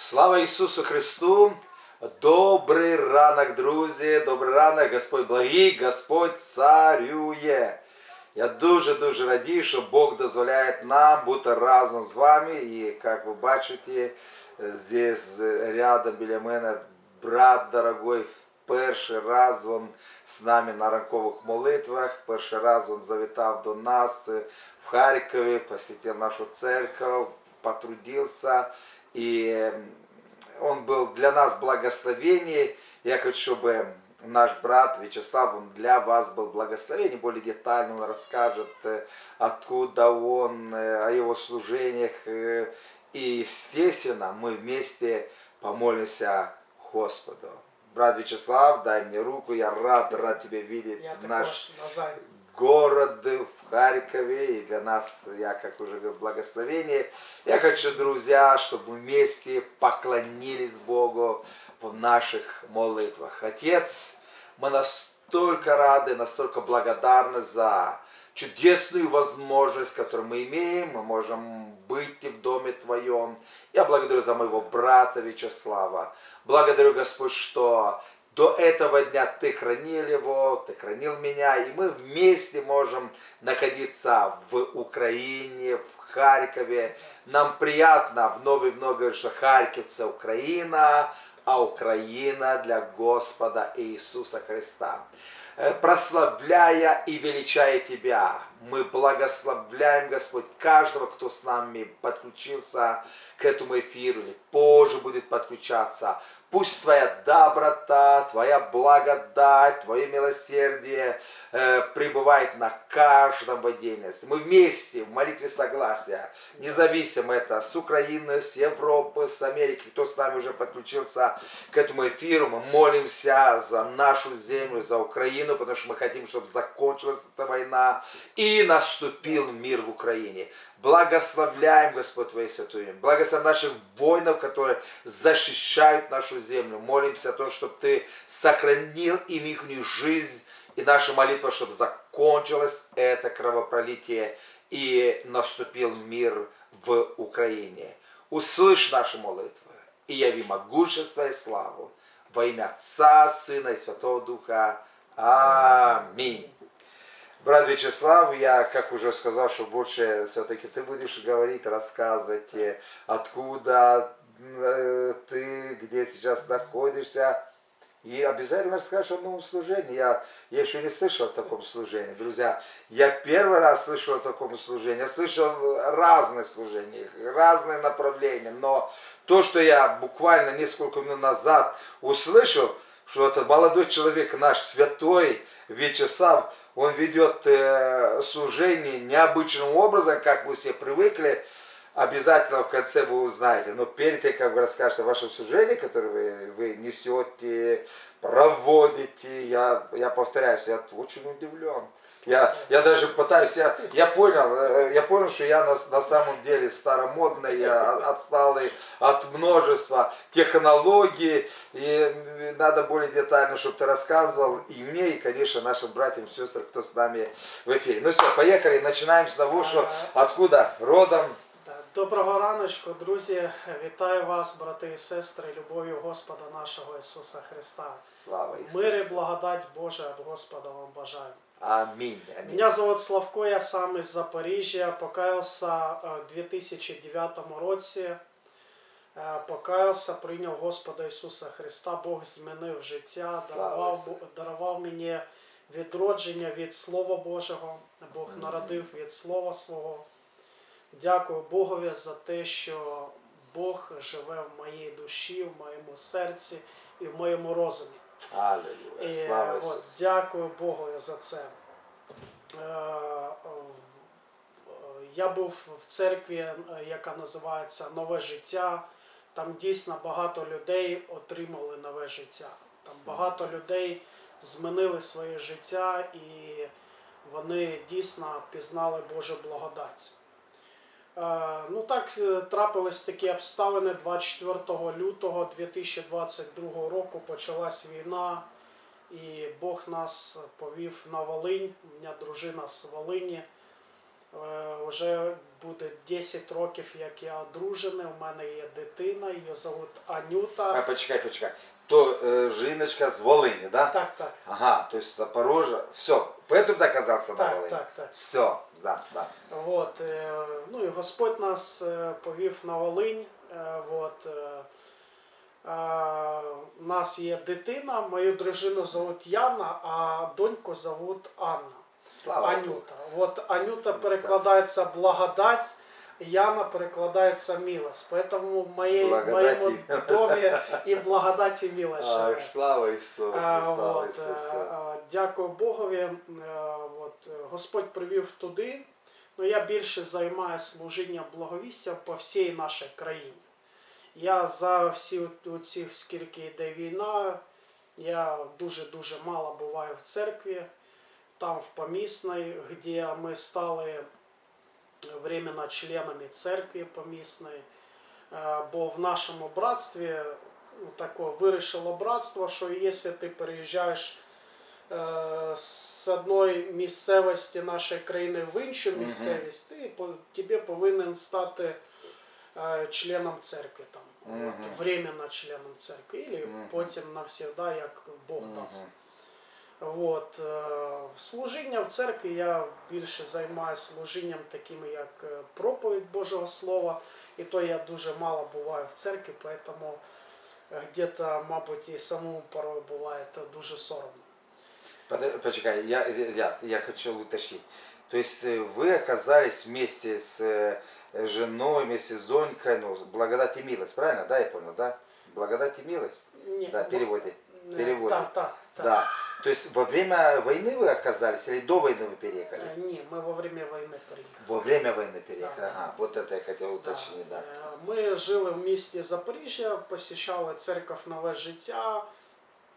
Слава Ісусу Христу! Добрий ранок, друзі! Добрий ранок, Господь благий, Господь царює. Я дуже-дуже радію, що Бог дозволяє нам бути разом з вами. І як ви бачите, здесь рядом біля мене брат дорогой. Перший раз він з нами на ранкових молитвах. Перший раз він завітав до нас в Харкові, посетив нашу церковь, потрудился. И он был для нас благословение. Я хочу, чтобы наш брат Вячеслав, он для вас был благословение. Более детально он расскажет, э, откуда он, э, о его служениях. э, И, естественно, мы вместе помолимся Господу. Брат Вячеслав, дай мне руку, я рад, рад тебя видеть. Я наш. Город в Харькове, и для нас, я как уже говорил, благословение. Я хочу, друзья, чтобы вместе поклонились Богу в наших молитвах. Отец, мы настолько рады, настолько благодарны за чудесную возможность, которую мы имеем. Мы можем быть в доме Твоем. Я благодарю за моего брата Вячеслава. Благодарю, Господь, что до этого дня Ты хранил его, Ты хранил меня, и мы вместе можем находиться в Украине, в Харькове. Нам приятно вновь и вновь говорить, что Харьков – это Украина, а Украина для Господа Иисуса Христа. Э, Прославляя и величая Тебя, мы благословляем, Господь, каждого, кто с нами подключился к этому эфиру или позже будет подключаться. Пусть Твоя доброта, Твоя благодать, Твое милосердие э, пребывает на каждом в отдельности. Мы вместе в молитве согласия, независимо это с Украины, с Европы, с Америки, кто с нами уже подключился к этому эфиру, мы молимся за нашу землю, за Украину, потому что мы хотим, чтобы закончилась эта война и наступил мир в Украине. Благословляем, Господь, Твое святое имя. Благословляем наших воинов, которые защищают нашу землю. Молимся о том, чтобы Ты сохранил им их жизнь. И наша молитва, чтобы закончилось это кровопролитие и наступил мир в Украине. Услышь наши молитвы и яви могущество и славу во имя Отца, Сына и Святого Духа. Аминь. Брат Вячеслав, я, как уже сказал, что больше все-таки ты будешь говорить, рассказывать, э, откуда э, ты, где сейчас находишься. И обязательно расскажешь о новом служении. Я, я еще не слышал о таком служении. Друзья, я первый раз слышал о таком служении. Я слышал разные служения, разные направления. Но то, что я буквально несколько минут назад услышал, что это молодой человек, наш святой Вячеслав, он ведет э, служение необычным образом, как вы все привыкли. Обязательно в конце вы узнаете. Но перед тем, как вы расскажете о вашем служении, которое вы, вы несете, проводите, я, я повторяюсь, я очень удивлен. Я, я даже пытаюсь, я, я понял, э, я понял, что я на, на самом деле старомодный, я отсталый от множества технологий, и надо более детально, чтобы ты рассказывал и мне, и, конечно, нашим братьям, сестрам, кто с нами в эфире. Ну все, поехали, начинаем с того, что откуда родом, Доброго раночку, друзі. Вітаю вас, брати і сестри, любов'ю Господа нашого Ісуса Христа. слава Иисусу. Мир і благодать Божа від Господа вам бажаю. Аминь, аминь. Меня зовут Славко, я сам із Запоріжжя, покаявся е, в 2009 році. Е, Покаявся, прийняв Господа Ісуса Христа, Бог змінив життя, дарував, дарував мені відродження від Слова Божого. Бог народив від Слова Свого. Дякую Богові за те, що Бог живе в моїй душі, в моєму серці і в моєму розумі. І, слава от, Ісусу. дякую Богові за це. Е, е, Я був в церкві, е, яка називається Нове життя. Там дійсно багато людей отримали нове життя. Там багато людей змінили своє життя і вони дійсно пізнали Божу благодать. Е, Ну так е, трапились такі обставини 24 лютого 2022 року почалась війна, і Бог нас повів на Волинь. У мене дружина з Волині. Е, Вже буде 10 років, як я одружений. У мене є дитина, її зовут Анюта. А, почекай, почекай. То э, Жиночка с Волыни, да? Так, так, Ага, то есть Запорожье. Все, поэтому ты оказался на так, Волыни. так, так. Все, да, да. От, е, ну і Господь нас е, повів на Волинь. Е, От, е, е, у нас є дитина, мою дружину зовут Яна, а доньку зовут Анна. Слава Анюта. От Анюта перекладається благодать, Яна перекладається милость. Поэтому в моей, Благодать моєму домі і благодать і милость. Слава Ісусу, А, слава Ісусу. е, Дякую Богові. Е, От, е, Господь привів туди. Ну, я більше займаюся служінням благовістя по всій нашій країні. Я за всі ці, скільки йде війна, я дуже-дуже мало буваю в церкві, там в Помісній, де ми стали временно членами церкви помісної. Е, Бо в нашому братстві ну, вирішило братство, що якщо ти переїжджаєш з одної місцевості нашої країни в іншу місцевість, ти тобі повинен стати е, членом церкви там. Временно членом церкви, Мгм. потім навсегда, як Бог дасть. От, е, служіння в церкві я більше займаюся служінням таким, як е, проповідь Божого Слова. І то я дуже мало буваю в церкві, тому е, где-то, мабуть, і самому порой буває це дуже соромно. Подо- Почекай, я, я, я хочу уточнить. То есть э, вы оказались вместе с э, женой, вместе с донькой, ну, благодать и милость, правильно, да, я понял, да? Благодать и милость? Ні, Да, ну, переводе. е, переводі. Так, так, так. Да. То есть во время войны вы оказались или до войны вы переехали? Е, Ні, ми во время війни приїхали. Во время войны переехали. Да. Ага, вот это я хотел уточнить, да. Е, Ми жили в місті Запоріжжя, посіщали церков нове життя.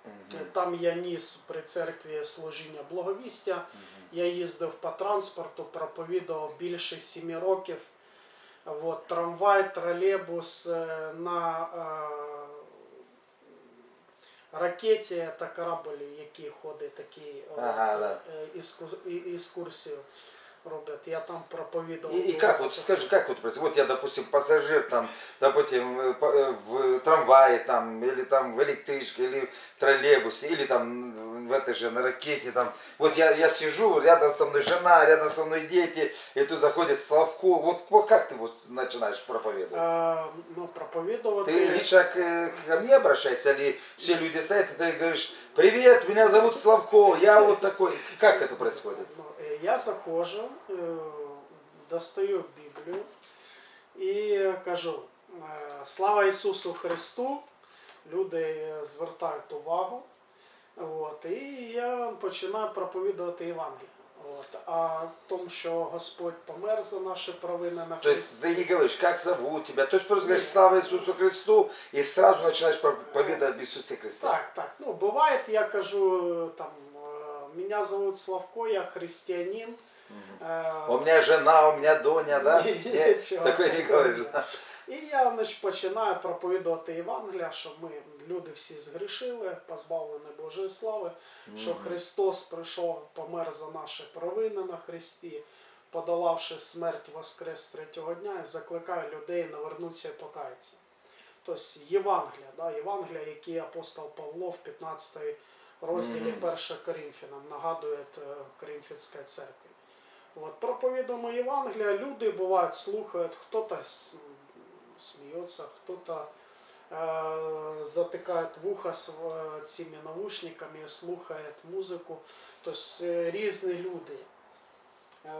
Мгм. Там я ніс при церкві служіння благовістя. Я їздив по транспорту, проповідував більше сіми років. От, трамвай, тролейбус е, на е, ракеті та кораблі, які ходить такі Ага, да. е, іску- і- екскурсію роблять. Я там проповідував. И, и как вот, скажи, как вот происходит? Вот я, допустим, пассажир там, допустим, э, по- э, в трамвае там, или там в электричке, или в троллейбусе, или там в этой же на ракете там. Вот я, я сижу, рядом со мной жена, рядом со мной дети, и тут заходит Славко. Вот, вот как ты вот начинаешь проповедовать? Е, ну, проповідувати. Ты лично к, ко мне обращаешься, или все люди стоят, и ты говоришь, привет, меня зовут Славко, я вот такой. Как это происходит? Ну, е, Я заходжу, е, достаю Біблію і кажу е, Слава Ісусу Христу! Люди е, звертають увагу. От, і я починаю проповідувати Євангеліє. От, а тому, що Господь помер за наші провини на То есть ты не говоришь, как зовут тебя, то есть просто говоришь слава Иисусу Христу и сразу начинаешь проповедовать об Иисусе Христе. Так, так. Ну, бывает, я кажу, там, э, меня зовут Славко, я христианин. Э, У меня жена, у меня Доня, да? Нет, нічого не говоришь, да? І я значить, починаю проповідувати Євангелія, що ми люди всі згрішили, позбавлені Божої слави, що Христос прийшов, помер за наші провини на Христі, подолавши смерть воскрес третього дня, і закликає людей навернутися і покаятися. Тобто Євангелія, да, Євангелія, які апостол Павло в 15 розділі Мгм. 1 Коринфянам нагадує е, Коринфянській церкві. Вот, проповедуємо Євангелія, люди бувають, слухають, хто-то сміється, хто-то е, затикає вуха з е, цими наушниками, слухає музику. Тобто різні люди.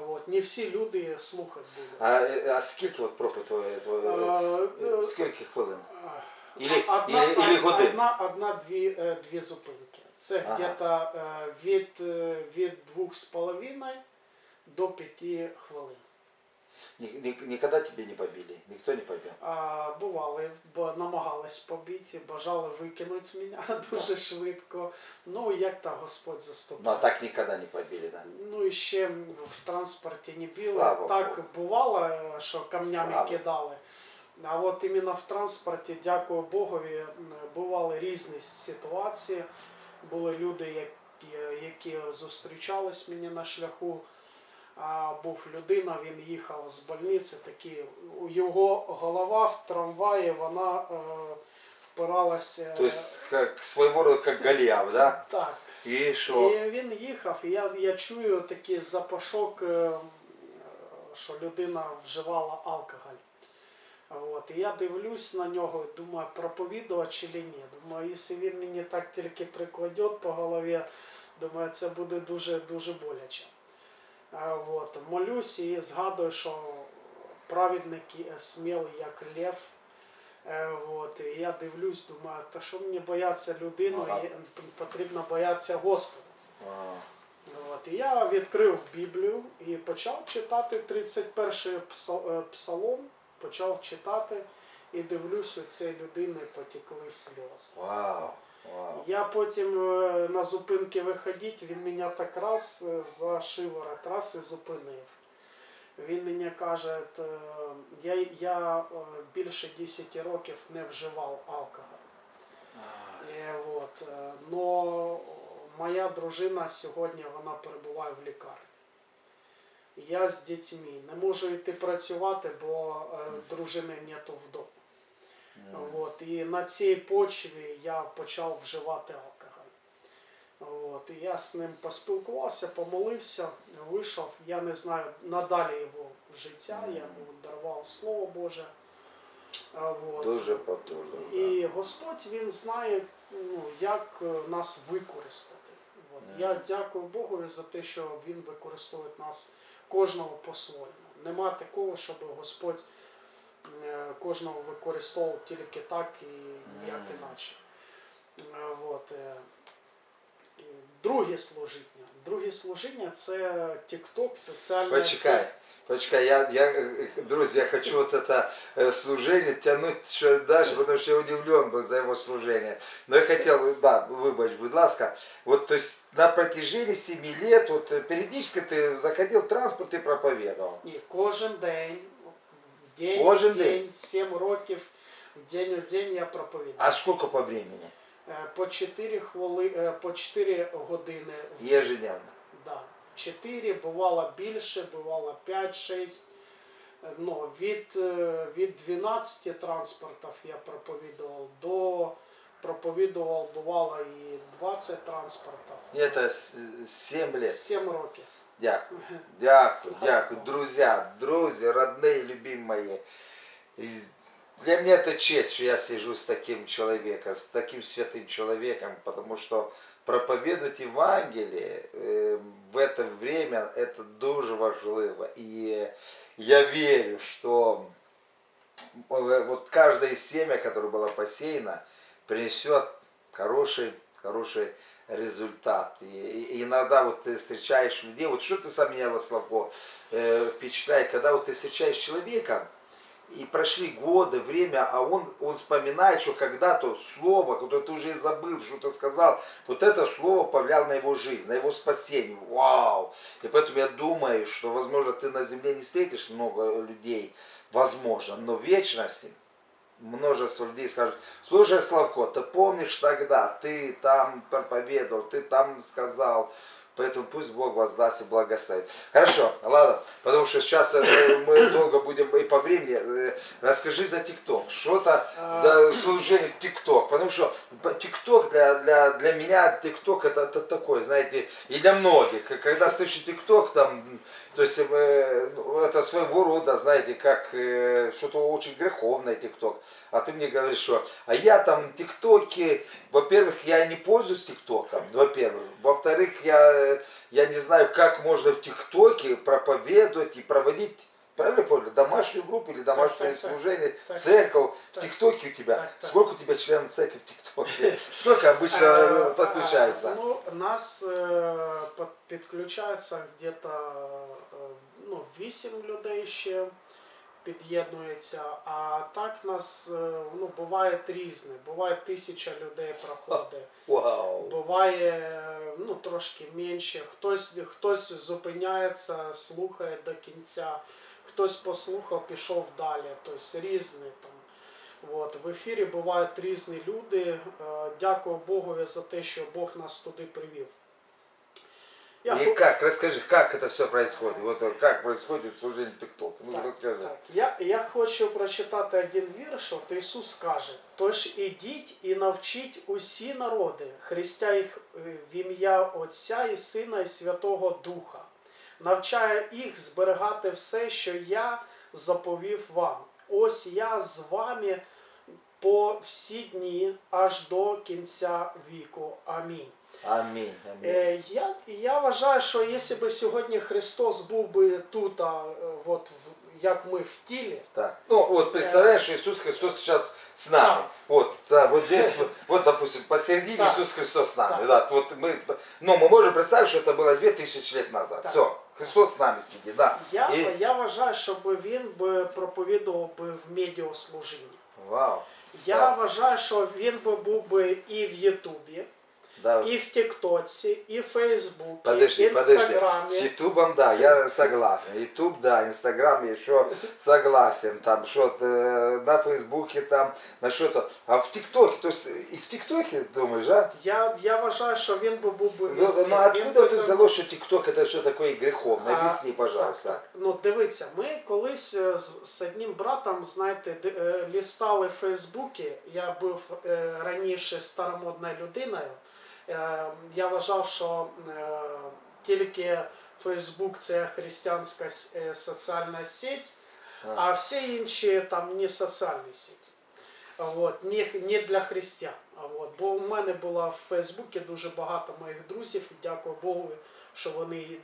Вот. Не всі люди слухають будуть. А, э, а скільки от проповідь твоє, скільки хвилин? Или, одна, или, или годин? одна, одна дві, дві зупинки. Це Ага. где-то е, від, е, від двох з половиною до п'яти хвилин. Ні- ні- тебе не побили? Никто не побил? А, бували, бо намагались побити, бажали викинути мене дуже швидко. Ну, як та Господь Ну, а так никогда не побили, да? Ну і ще в транспорті не били. Слава так Богу. бувало, що камнями Слава. кидали. А от іменно в транспорті, дякую Богові, бували різні ситуації. Були люди, які, які зустрічались мені на шляху. а, був людина, він їхав з больниці, такий, у його голова в трамваї, вона е, впиралася. То есть как своего рода как да? так. И что? І він їхав, і я, я чую такий запашок, е, що людина вживала алкоголь. От, і я дивлюсь на нього думаю, проповідувати чи ні. Думаю, якщо він мені так тільки прикладе по голові, думаю, це буде дуже дуже боляче. От, молюсь і згадую, що праведник смілий, як лев. Е, От, і я дивлюсь, думаю, та що мені бояться людину, Ага. потрібно боятися Господа. А, От, і я відкрив Біблію і почав читати 31 пса- е, псалом, почав читати і дивлюсь, у цієї людини потекли сльози. Вау, вау. Я потім е, на зупинки виходить, він мене так раз е, за шиворот, раз і зупинив. Він мені каже, е, я, я більше 10 років не вживав алкоголь. Е, от, но моя дружина сьогодні вона перебуває в лікарні. Я з дітьми не можу йти працювати, бо е, дружини нету вдома. От, і на цій почві я почав вживати алкоголь. От, і я з ним поспілкувався, помолився, вийшов. Я не знаю надалі його життя, я йому дарував Слово Боже. От. Дуже потужно. да. І Господь він знає, ну, як е, нас використати. От. Я дякую Богу за те, що Він використовує нас кожного по-своєму. Нема такого, щоб Господь е, кожного використовував тільки так і ніяк інакше. іначе. Е, От. е. І Друге служіння. Друге служіння це TikTok, соціальна Почекай, сеть. почекай, я, я, э, друзья, я хочу вот это э, служение тянуть еще дальше, потому что я удивлен был за его служение. Но я хотел, да, выбачь, будь ласка, вот то есть на протяжении семи лет, вот э, периодически ты заходил в транспорт и проповедовал. Ні, кожен день, в день, Кожен в день, 7 років, в день у день я проповідую. А сколько по времени? Е, По 4 хвили, е, по 4 години в день. Ежедневно. Да. 4, бувало більше, бувало 5-6. Е, Ну, від, е, від 12 транспортів я проповідував до проповідував, бувало і 20 транспортів. Это 7 лет. 7 років. Дякую. Дякую, Слава дякую. Богу. Друзья, друзья, родные, любимые мои. И Для меня это честь, что я сижу с таким человеком, с таким святым человеком, потому что проповедовать Евангелие э, в это время это дуже важливо. И я верю, что э, вот каждая семя, которая была посеяна, принесет хороший, хороший результат. И, иногда вот ты встречаешь людей, вот что ты сам меня вот Славко э, впечатляет, когда вот ты встречаешь человека, и прошли годы, время, а он, он вспоминает, что когда-то слово, которое ты уже и забыл, что ты сказал, вот это слово повлияло на его жизнь, на его спасение. Вау! И поэтому я думаю, что, возможно, ты на земле не встретишь много людей, возможно, но в вечности множество людей скажут, слушай, Славко, ты помнишь тогда, ты там проповедовал, ты там сказал, Поэтому пусть Бог воздаст и благословит. Хорошо, ладно, потому что сейчас э, мы долго будем и по времени. Э, Расскажи за ТикТок. Что-то за служение ТикТок. Потому что ТикТок для, для, для меня ТикТок это, это такое, знаете, и для многих. Когда слышу ТикТок, там, то есть э, ну, это своего рода, знаете, как э, что-то очень греховное ТикТок. А ты мне говоришь, что, а я там ТикТоке, во-первых, я не пользуюсь ТикТоком, во-первых. Во-вторых, я, э, я не знаю, как можно в ТикТоке проповедовать и проводить Правильно понял? Домашнюю группу или домашнее так, так. служение, Так. церковь в ТикТоке у тебя. Так, так. Сколько у тебя членов церкви в ТикТоке? Сколько обычно э, подключается? Ну, нас е, под- підключається где-то е, ну, 8 людей ще під'єднується, а так нас ну, буває різне. Буває тисяча людей проходить. Вау. Буває ну, трошки менше. Хтось, хтось зупиняється, слухає до кінця, хтось послухав, пішов далі. Тобто різні там. От, в ефірі бувають різні люди. Е, Дякую Богові за те, що Бог нас туди привів. Я И как? Расскажи, как это все происходит? Вот как происходит служение ТикТок? Ну, Так, расскажи. так. Я, я хочу прочитати один вірш, от Ісус каже: Тож ідіть і навчіть усі народи, хрестя їх е, в ім'я Отця і Сина і Святого Духа, навчає їх зберігати все, що я заповів вам. Ось я з вами по всі дні аж до кінця віку. Амінь. Аминь. аминь. Е, я, я вважаю, що якщо б сьогодні Христос був би тут, а, е, от, в- як ми в тілі, Так. Ну, вот представляешь, что Иисус Христос сейчас с нами. Да. Вот, да, вот здесь, вот, вот, допустим, посередине Да. Иисус Христос с нами. Да. Да. вот мы, но мы можем представить, что это было 2000 лет назад. Да. Все, Христос с нами сидить, да. я, І... я вважаю, щоб він би проповідував би в медіослужінні. Вау. Я Да. вважаю, що він би був би і в Ютубі, Да. і в Тіктоці, і в Фейсбуці, Подожди, і в подожди. Інстаграмі. С Ютубом, да, я согласен. Ютуб, да, Инстаграм еще согласен. Там что-то на Фейсбуке, там, на что-то. А в ТикТоке, то есть и в ТикТоке, думаешь, да? Я, я вважаю, що він би був би Ну, везде. ну Він откуда би ты за- взяло, что ТикТок это что такое греховно? А, Объясни, пожалуйста. Так, так. Ну, дивіться, ми колись е, з, з одним братом, знаєте, д- е, лістали в Фейсбуці. Я був е, раніше старомодною людиною. Е, я вважав, що е, тільки Фейсбук це християнська е, соціальна сеть, а всі інші там не соціальні сеті. От, не, не для християн. От, бо у мене було в Фейсбуці дуже багато моїх друзів, і дякую Богу, що вони і,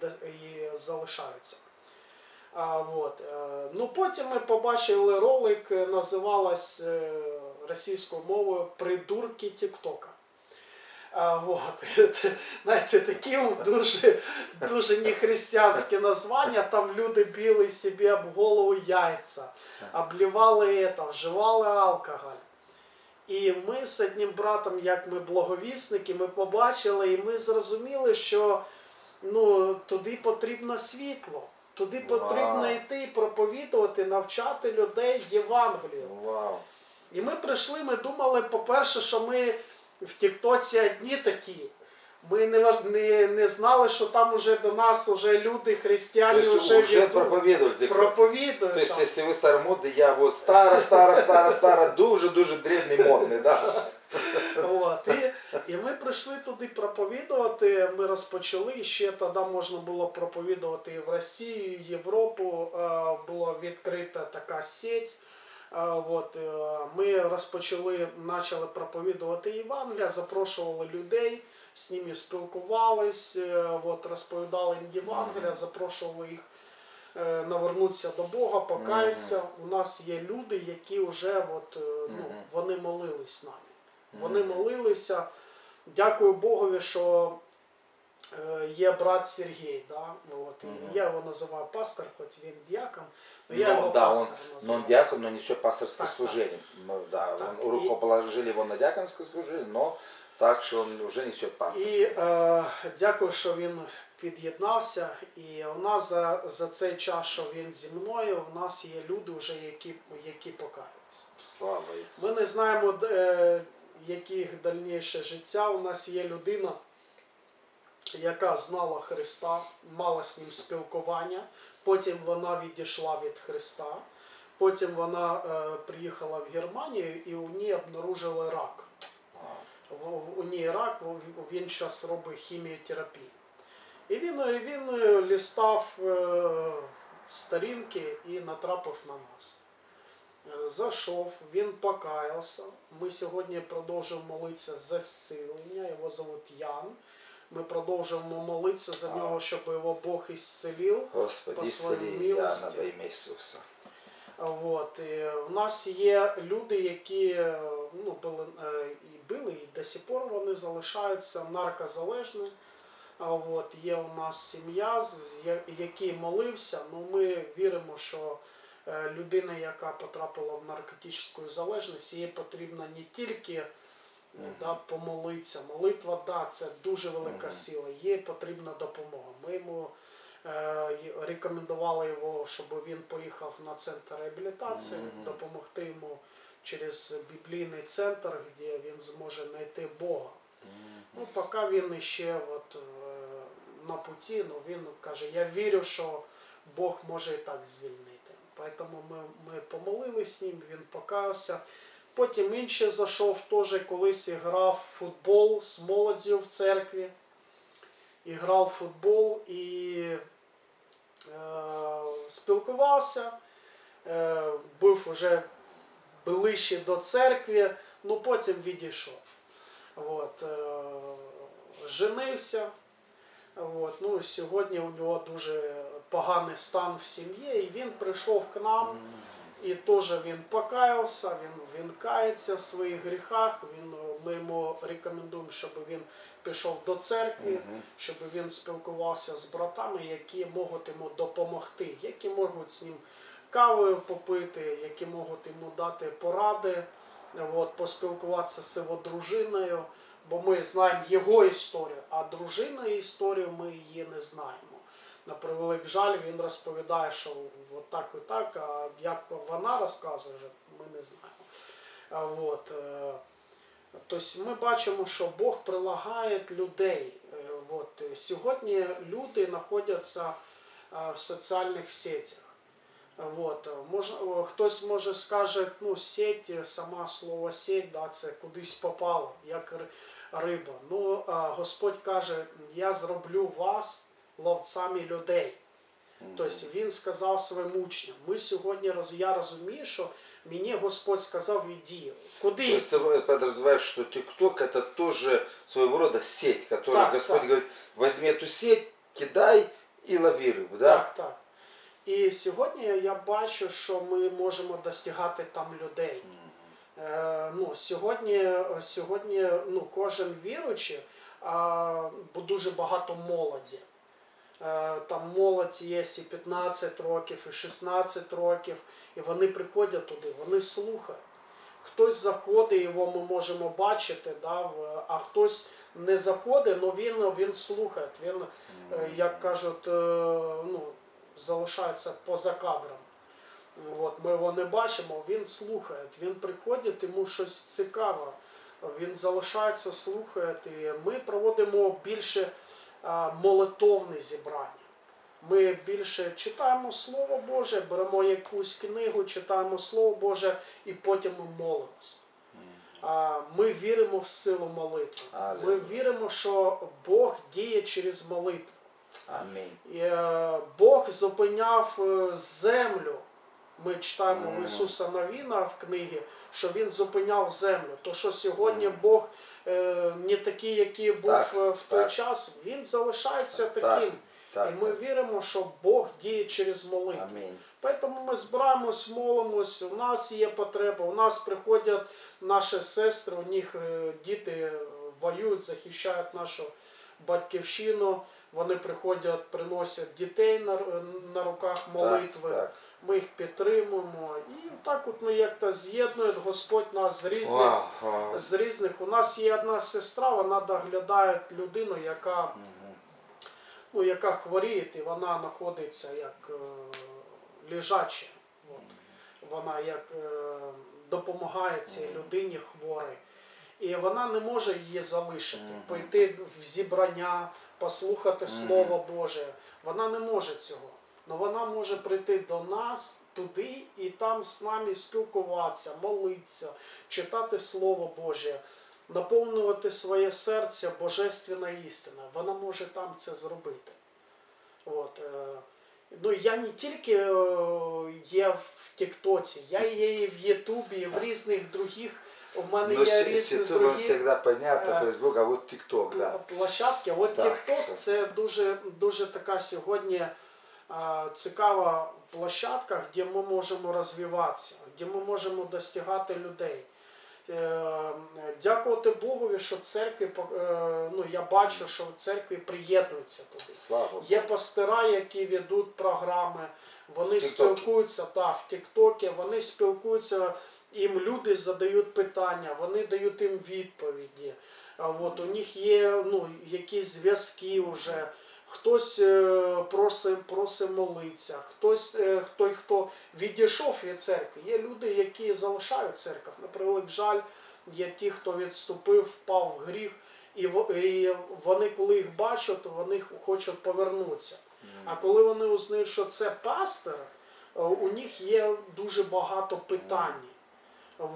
залишаються. А, от, ну, потім ми побачили ролик, називалась російською мовою Придурки Тіктока. А, от, знаєте, такі дуже, дуже нехристиянське названня. Там люди били собі об голову яйця, обливали это, вживали алкоголь. І ми з одним братом, як ми благовісники, ми побачили, і ми зрозуміли, що ну, туди потрібно світло. Туди Вау. потрібно йти, проповідувати, навчати людей Євангелію. Вау. І ми прийшли, ми думали, по-перше, що ми в Тіктоці одні такі. Ми не, не, не знали, що там уже до нас уже люди, християни есть вже, уже проповідують. То есть, там. если вы старомодный, я вот стара, стара, стара, стара, дуже-дуже древний модний, да? От, і, і ми прийшли туди проповідувати. Ми розпочали. і Ще тоді можна було проповідувати і в Росію, і Європу. Е, Була відкрита така сеть. Е, От, е, ми розпочали, почали проповідувати Євангелія, запрошували людей, з ними спілкувались, е, от, розповідали їм Євангелія, запрошували їх навернутися до Бога, покаятися. У нас є люди, які вже от, ну, вони молились з нами. Вони молилися. Дякую Богові, що є брат Сергій. Да? От, Мгм. Я його називаю пастор, хоч він діакон. но я Ну, його да, он, пастор но он диакон, но несет пасторское Так, служение. Ну, да, Так, он, и- руковоположили его на диаконское служение, но так что он уже несет І е, дякую, що він під'єднався. І у нас за, за цей час, що він зі мною, у нас є люди, вже, які, які покаялися. Слава Иисусу. Ми не знаємо, е, яких дальніше життя. У нас є людина, яка знала Христа, мала з ним спілкування. Потім вона відійшла від Христа. Потім вона е, приїхала в Германію і у ній обнаружили рак. У ній рак, він зараз робить хіміотерапію. І він, він е, лістав е, сторінки і натрапив на нас. Е, Зайшов, він покаявся. Ми сьогодні продовжуємо молитися за зцілення. Його зовут Ян. Ми продовжуємо молитися за нього, щоб його Бог ісцелив. Господи, по имя Иисуса. От, і у нас є люди, які е, ну, були, е, і були, і до сих пор вони залишаються наркозалежні. От, є у нас сім'я, який молився. Ну, ми віримо, що е, людина, яка потрапила в наркотичну залежність, їй потрібно не тільки да, помолитися. Молитва, да, це дуже велика Мгм. сила. Їй потрібна допомога. Ми йому е, рекомендували його, щоб він поїхав на центр реабілітації, Мгм. допомогти йому через біблійний центр, де він зможе знайти Бога. Ну, поки він ще от, е, на путі, ну він каже, я вірю, що Бог може і так звільнити. Тому ми, ми помолились з ним, він покаявся. Потім інший зайшов, теж колись грав футбол з молоддю в церкві. І грав футбол і е, спілкувався, е, був вже ближче до церкви, ну потім відійшов. От, е, женився. От, ну, сьогодні у нього дуже поганий стан в сім'ї, і він прийшов к нам. І теж він покаявся, він, він кається в своїх гріхах. Він, е, ми йому рекомендуємо, щоб він пішов до церкви, щоб він спілкувався з братами, які можуть йому допомогти, які можуть з ним кавою попити, які можуть йому дати поради, от, поспілкуватися з його дружиною. Бо ми знаємо його історію, а дружиною історію ми її не знаємо. На превелик жаль, він розповідає, що от так і так, а як вона розказує, ми не знаємо. От, тобто ми бачимо, що Бог прилагає людей. Е, От, е, сьогодні люди знаходяться в соціальних сетях. От, хтось може скаже, ну, сеть, сама слово сеть, да, це кудись попало, як риба. Ну, Господь каже, я зроблю вас ловцями людей. Тобто він сказав своїм учням. Ми сьогодні роз- я розумію, що мені Господь сказав іди. То Куди? есть ты подразумеваешь, что ТикТок это тоже своего рода сеть, которую Так, Господь так. говорит, возьми эту сеть, кидай и лови рыбу, да? Так, так. І сьогодні я бачу, що ми можемо достигати там людей. Е, ну, сьогодні, сьогодні ну, кожен віруючий, а, бо дуже багато молоді. Е, там молодь є і 15 років, і 16 років, і вони приходять туди, вони слухають. Хтось заходить, його ми можемо бачити, да, а хтось не заходить, але він, він слухає. Він, е, як кажуть, е, ну, залишається поза кадром. От, ми його не бачимо, він слухає, він приходить, йому щось цікаве. Він залишається, слухає. І ми проводимо більше молитовне зібрання. Ми більше читаємо Слово Боже, беремо якусь книгу, читаємо Слово Боже і потім ми молимося. Ми віримо в силу молитви. Ми віримо, що Бог діє через молитву. Аминь. І, е, Бог зупиняв е, землю. Ми читаємо в. Ісуса Навіна в книгі, що Він зупиняв землю. То що сьогодні. Бог не такий, який був Так, е, в той так. час, Він залишається Так, таким. Так, І ми віримо, що Бог діє через молитву. Аминь. Тому ми збираємось, молимось, у нас є потреба, у нас приходять наші сестри, у них е, діти е, воюють, захищають нашу батьківщину. Вони приходять, приносять дітей на, на руках молитви. Так, так. Ми їх підтримуємо. І так от ми як-то з'єднує Господь нас з різних. Вау. З різних. У нас є одна сестра, вона доглядає людину, яка, ну, яка хворіє, і вона знаходиться як е, лежача. От. Вона як е, допомагає цій людині хворій. І вона не може її залишити, Мгм. пойти в зібрання, послухати Мгм. Слово Боже. Вона не може цього. Але вона може прийти до нас туди і там з нами спілкуватися, молитися, читати Слово Боже, наповнювати своє серце божественна істина. Вона може там це зробити. От, е, ну, я не тільки е, є в Тіктоці, я є і в Ютубі, і в різних других. У мене Ну, є різні другі всегда понятно, э, Facebook, а вот ТикТок, да. площадки. От TikTok це дуже, дуже така сьогодні цікава площадка, де ми можемо розвиватися, де ми можемо достигати людей. Е, Дякувати Богові, що церкві, е, ну я бачу, що церкві приєднуються туди. Слава Є пастира, які ведуть програми, вони В спілкуються та, в Тіктокі, вони спілкуються, їм люди задають питання, вони дають їм відповіді. От у них є ну, якісь зв'язки вже. Хтось е, просить, просить молитися, хтось, е, той, хто відійшов від церкви. Є люди, які залишають церкву. На превелик жаль, є ті, хто відступив, впав в гріх І, вони, коли їх бачать, вони хочуть повернутися. А коли вони узнають, що це пастор, е, у них є дуже багато питань.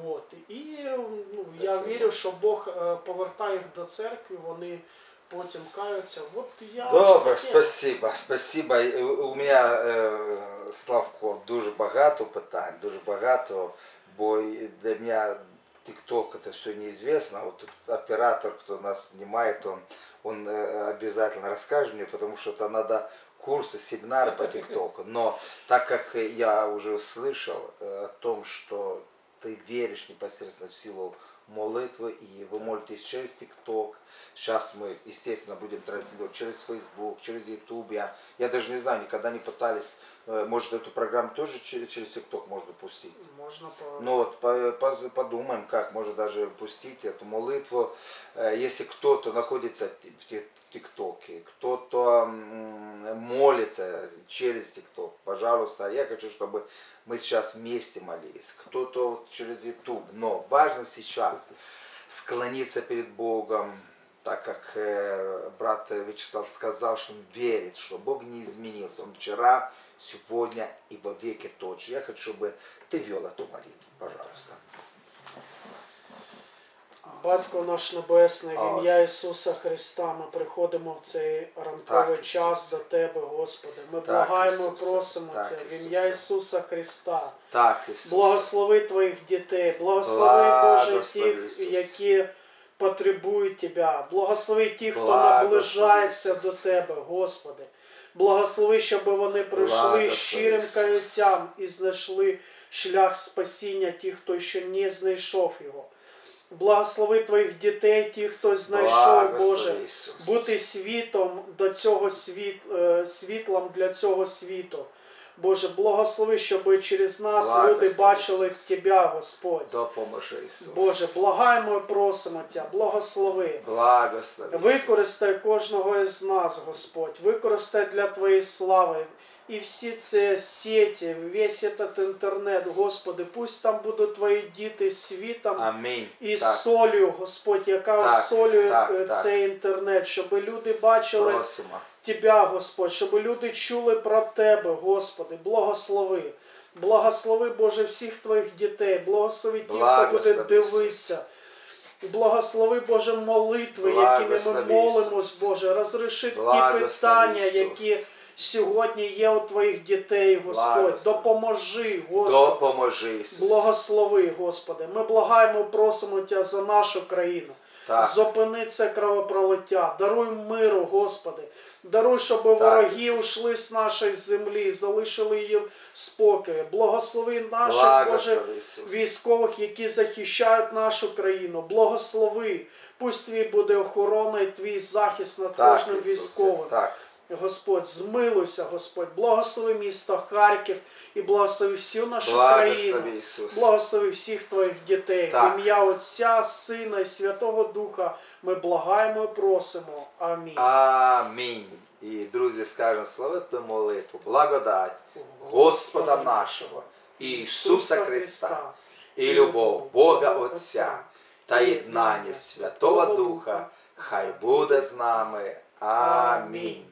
От. І ну, я вірю, що Бог повертає їх до церкви, вони потім каються. От я Добре, таке. спасибо, спасибо. І У у мене, е, Славко, дуже багато питань, дуже багато, бо і для мене TikTok это все неизвестно. Вот оператор, кто нас снимает, он, он э, обязательно расскажет мне, потому что это надо курсы, семинары по ТикТоку. Но так как я уже услышал э, о том, что ты веришь непосредственно в силу молитвы, и вы молитесь через ТикТок. Сейчас мы, естественно, будем транслировать через Facebook, через YouTube. Я, я даже не знаю, никогда не пытались, э, может, эту программу тоже че- через ТикТок можно пустить. Можна по... Ну вот по- подумаем, как можно даже пустить эту молитву. Э, Если кто-то находится в ти- в ТикТоке, кто-то молится через ТикТок, пожалуйста, я хочу, чтобы мы сейчас вместе молились. Кто-то вот через YouTube. Но важно сейчас склониться перед Богом, так как э, брат Вячеслав сказал, что он верит, что Бог не изменился. Он вчера, сегодня и во веки тот же. Я хочу, чтобы ты вел эту молитву, пожалуйста. Батько наш Небесний, в О, ім'я с- Ісуса Христа, ми приходимо в цей ранковий Так, час Ісус. до Тебе, Господи. Ми Так, благаємо, Ісусе. просимо Так, Тебе в Ісусе. ім'я Ісуса Христа. Так, Иисус. Благослови Твоїх дітей, благослови Боже Благослови, тих, Ісус. які потребують Тебе. Благослови тих, хто Благослови, наближається Ісус. до Тебе, Господи. Благослови, щоб вони пройшли щирим каяттям і знайшли шлях спасіння тих, хто ще не знайшов його. Благослови твоїх дітей, ті, хто знайшов, Боже, бути світом до цього світ, е, світлом для цього світу. Боже, благослови, щоб через нас Благослови, люди бачили Ісус. Тебе, Господь. Допоможи, Ісус. Боже, благаємо і просимо Тебе, благослови. Благослови. Використай кожного із нас, Господь, використай для Твоєї слави. І всі ці сеті, весь этот інтернет, Господи, пусть там будуть Твої діти світом Амінь. і Так, солью, Господь, яка Так, солює так, е, так. цей інтернет, щоб люди бачили просимо. Тебя, Господь, щоб люди чули про Тебе, Господи, благослови. Благослови, Боже, всіх Твоїх дітей, благослови ті, хто буде дивитися. Благослови, Боже, молитви, якими ми молимось, Боже, розріши ті питання, які сьогодні є у Твоїх дітей, Господь. Допоможи, Господи. Допоможи, Ісус. Благослови, Господи. Ми благаємо, просимо Тебе за нашу країну. Так. Зупини це кровопролиття. Даруй миру, Господи. Даруй, щоб вороги йшли з нашої землі, залишили її спокій. Благослови наших Боже військових, які захищають нашу країну. Благослови. Пусть твій буде охорона і твій захист над Так, кожним Ісусе, військовим. Так. Господь, змилуйся, Господь, благослови місто Харків і благослови всю нашу країну. Благослови, Ісус. Благослови всіх твоїх дітей. Так. В ім'я Отця, Сина і Святого Духа ми благаємо і просимо. Амінь. Амінь. І, друзі, скажемо славити молитву, благодать Господа нашого, Ісуса Христа, і любов Бога Отця та єднання Святого Духа, хай буде з нами. Амінь.